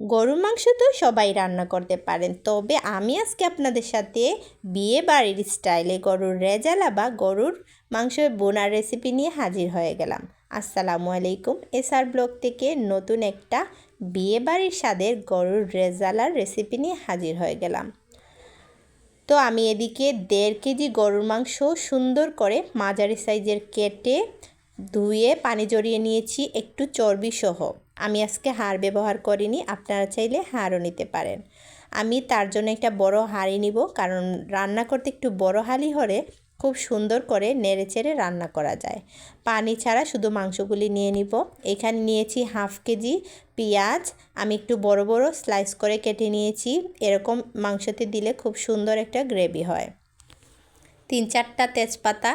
গরুর মাংস তো সবাই রান্না করতে পারেন। তবে আমি আজকে আপনাদের সাথে বিয়ে বাড়ির স্টাইলে গরুর রেজালা বা গরুর মাংস বোনার রেসিপি নিয়ে হাজির হয়ে গেলাম। আসসালামু আলাইকুম এসআর ব্লগ থেকে নতুন একটা বিয়ে বাড়ির স্বাদের গরুর রেজালার রেসিপি নিয়ে হাজির হয়ে গেলাম। তো আমি এদিকে দেড় কেজি গরুর মাংস সুন্দর করে মাঝারি সাইজের কেটে ধুয়ে পানি জড়িয়ে নিয়েছি, একটু চর্বি সহ আমি আজকে হাড় ব্যবহার করিনি, আপনারা চাইলে হাড়ও নিতে পারেন। আমি তার জন্য একটা বড় হাঁড়ি নিব, কারণ রান্না করতে একটু বড় হালি হলে খুব সুন্দর করে নেড়ে চেড়ে রান্না করা যায়। পানি ছাড়া শুধু মাংসগুলি নিয়ে নিব। এখানে নিয়েছি হাফ কেজি পেঁয়াজ, আমি একটু বড় বড় স্লাইস করে কেটে নিয়েছি। এরকম মাংসতে দিলে খুব সুন্দর একটা গ্রেভি হয়। তিন চারটা তেজপাতা,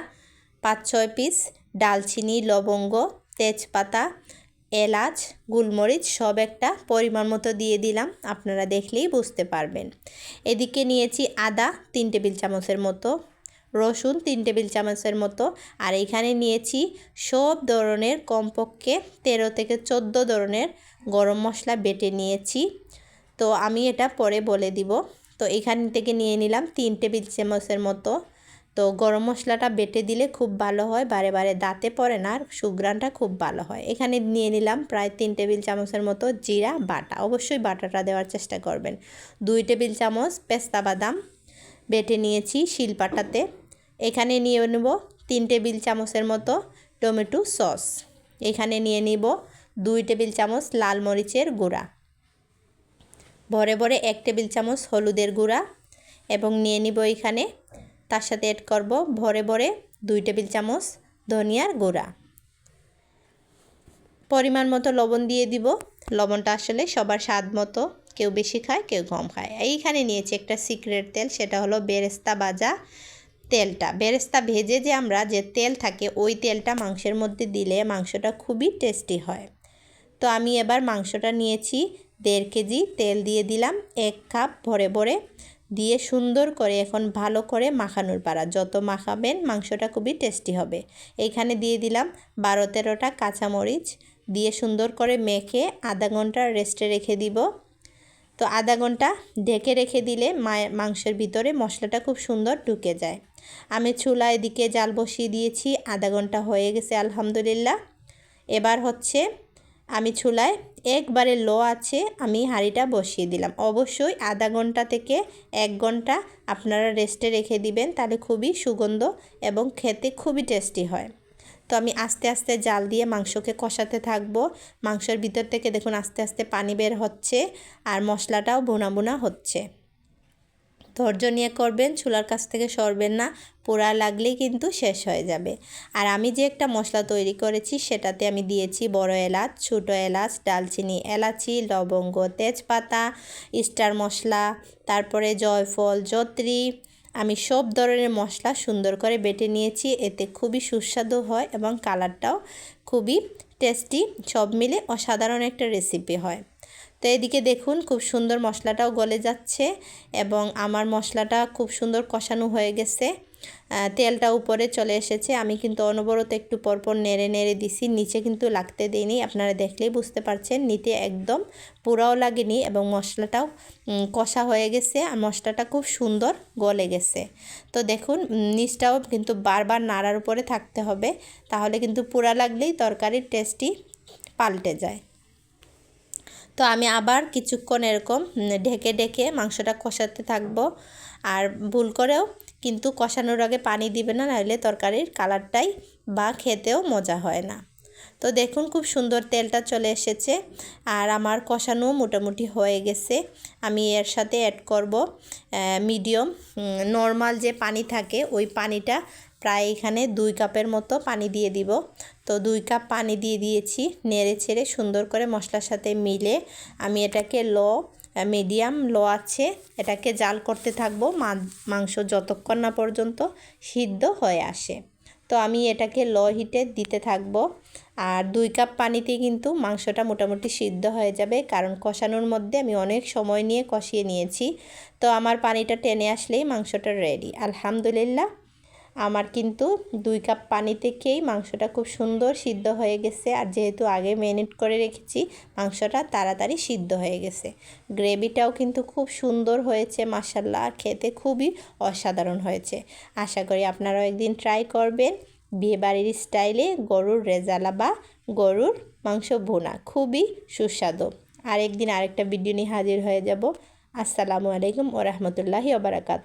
পাঁচ ছয় পিস, ডালচিনি, লবঙ্গ, তেজপাতা এলাচ, গোলমরিচ সব একটা পরিমাণ মতো দিয়ে দিলাম। আপনারা দেখলেই বুঝতে পারবেন। এদিকে নিয়েছি আদা তিন টেবিল চামচের মতো, রসুন তিন টেবিল চামচের মতো, আর এখানে নিয়েছি সব ধরনের কমপক্ষে তেরো থেকে চোদ্দ ধরনের গরম মশলা বেটে নিয়েছি। তো আমি এটা পরে বলে দিব। তো এখান থেকে নিয়ে নিলাম তিন টেবিল চামচের মতো তো গরম মশলাটা বেটে দিলে খুব ভালো হয়, বারে বারে দাঁতে পড়ে না আর সুগ্রানটা খুব ভালো হয়। এখানে নিয়ে নিলাম প্রায় তিন টেবিল চামচের মতো জিরা বাটা, অবশ্যই বাটাটা দেওয়ার চেষ্টা করবেন। দুই টেবিল চামচ পেস্তা বাদাম বেটে নিয়েছি শিলপাটাতে। এখানে নিয়ে নেব তিন টেবিল চামচের মতো টমেটো সস। এখানে নিয়ে নিব দুই টেবিল চামচ লাল মরিচের গুঁড়া। ভরে ভরে এক টেবিল চামচ হলুদের গুঁড়া এবং নিয়ে নিব এখানে তার সাথে অ্যাড করব ভরে ভরে দুই টেবিল চামচ ধনিয়ার গুঁড়া। পরিমাণ মতো লবণ দিয়ে দিব। লবণটা আসলে সবার স্বাদ মতো। কেউ বেশি খায়, কেউ কম খায়। এইখানে নিয়েছি একটা সিক্রেট তেল, সেটা হলো বেরেস্তা ভাজা তেলটা। বেরেস্তা ভেজে যে আমরা যে তেল থাকে, ওই তেলটা মাংসের মধ্যে দিলে মাংসটা খুবই টেস্টি হয়। তো আমি এবার মাংসটা নিয়েছি দেড় কেজি তেল দিয়ে দিলাম। এক কাপ ভরে ভরে দিয়ে সুন্দর করে এখন ভালো করে মাখানোর পাড়া যত মাখাবেন মাংসটা খুবই টেস্টি হবে। এইখানে দিয়ে দিলাম বারো তেরোটা কাঁচামরিচ। দিয়ে সুন্দর করে মেখে আধা ঘণ্টা রেস্টে রেখে দিব। তো আধা ঘণ্টা ঢেকে রেখে দিলে মাংসের ভিতরে মশলাটা খুব সুন্দর ঢুকে যায়। আমি চুলা এদিকে জাল বসিয়ে দিয়েছি, আধা ঘণ্টা হয়ে গেছে আলহামদুলিল্লাহ। এবার হচ্ছে আমি চুলায় একবারে লো আছে, আমি হাঁড়িটা বসিয়ে দিলাম। অবশ্যই আধা ঘণ্টা থেকে এক ঘণ্টা আপনারা রেস্টে রেখে দিবেন, তাহলে খুবই সুগন্ধ এবং খেতে খুবই টেস্টি হয়। তো আমি আস্তে আস্তে জাল দিয়ে মাংসকে কষাতে থাকব। মাংসের ভিতর থেকে দেখুন আস্তে আস্তে পানি বের হচ্ছে আর মশলাটাও বোনা বোনা হচ্ছে। ধৈর্য নিয়ে করবেন, চুলার কাছ থেকে সরবেন না, পোড়া লাগলেই কিন্তু শেষ হয়ে যাবে। আর আমি যে একটা মশলা তৈরি করেছি সেটাতে আমি দিয়েছি বড় এলাচ, ছোটো এলাচ, ডালচিনি, এলাচি, লবঙ্গ, তেজপাতা, স্টার মশলা, তারপরে জয়ফল, জত্রি। আমি সব ধরনের মশলা সুন্দর করে বেটে নিয়েছি, এতে খুবই সুস্বাদু হয় এবং কালারটাও খুবই টেস্টি। সব মিলে অসাধারণ একটা রেসিপি হয়। তো এদিকে দেখুন খুব সুন্দর মশলাটাও গলে যাচ্ছে এবং আমার মশলাটা খুব সুন্দর কষানো হয়ে গেছে। তেলটা উপরে চলে এসেছে। আমি কিন্তু অনবরত একটু পরপর নেড়ে নেড়ে দিছি, নিচে কিন্তু লাগতে দিইনি আপনারা দেখলেই বুঝতে পারছেন, নিতে একদম পুরাও লাগেনি এবং মশলাটাও কষা হয়ে গেছে আর মশলাটা খুব সুন্দর গলে গেছে। তো দেখুন, নিচটাও কিন্তু বারবার নাড়ার উপরে থাকতে হবে, তাহলে কিন্তু পুরা লাগলেই তরকারির টেস্টি পাল্টে যায়। তো আমি আবার কিছুক্ষণ এরকম ঢেকে ঢেকে মাংসটা কষাতে থাকব। আর ভুল করেও কিন্তু কষানোর আগে পানি দিবে না, নাহলে তরকারির কালারটাই বা খেতেও মজা হয় না। তো দেখুন খুব সুন্দর তেলটা চলে এসেছে আর আমার কষানো মোটামুটি হয়ে গেছে। আমি এর সাথে অ্যাড করব মিডিয়াম নর্মাল যে পানি থাকে ওই পানিটা প্রায় এখানে দুই কাপের মতো পানি দিয়ে দিব। তো দুই কাপ পানি দিয়ে দিয়েছি, নেড়ে ছেড়ে সুন্দর করে মশলার সাথে মিলে আমি এটাকে লো মিডিয়াম লো আছে, এটাকে জাল করতে থাকব মাংস যতক্ষণ না পর্যন্ত সিদ্ধ হয়ে আসে। তো আমি এটাকে লো হিটে দিতে থাকব। আর দুই কাপ পানিতে কিন্তু মাংসটা মোটামুটি সিদ্ধ হয়ে যাবে, কারণ কষানোর মধ্যে আমি অনেক সময় নিয়ে কষিয়ে নিয়েছি। তো আমার পানিটা টেনে আসলেই মাংসটা রেডি আলহামদুলিল্লাহ। আমার কিন্তু দুই কাপ পানি থেকেই মাংসটা খুব সুন্দর সিদ্ধ হয়ে গেছে। আর যেহেতু আগে ম্যারিনেট করে রেখেছি, মাংসটা তাড়াতাড়ি সিদ্ধ হয়ে গেছে। গ্রেভিটাও কিন্তু খুব সুন্দর হয়েছে মাসাল্লাহ আর খেতে খুবই অসাধারণ হয়েছে। আশা করি আপনারাও একদিন ট্রাই করবেন বিয়েবাড়ির স্টাইলে গরুর রেজালা বা গরুর মাংস ভুনা। খুবই সুস্বাদু। আরেকদিন আরেকটা ভিডিও নিয়ে হাজির হয়ে যাব। আসসালামু আলাইকুম ও রহমতুল্লাহি ওবরাকাত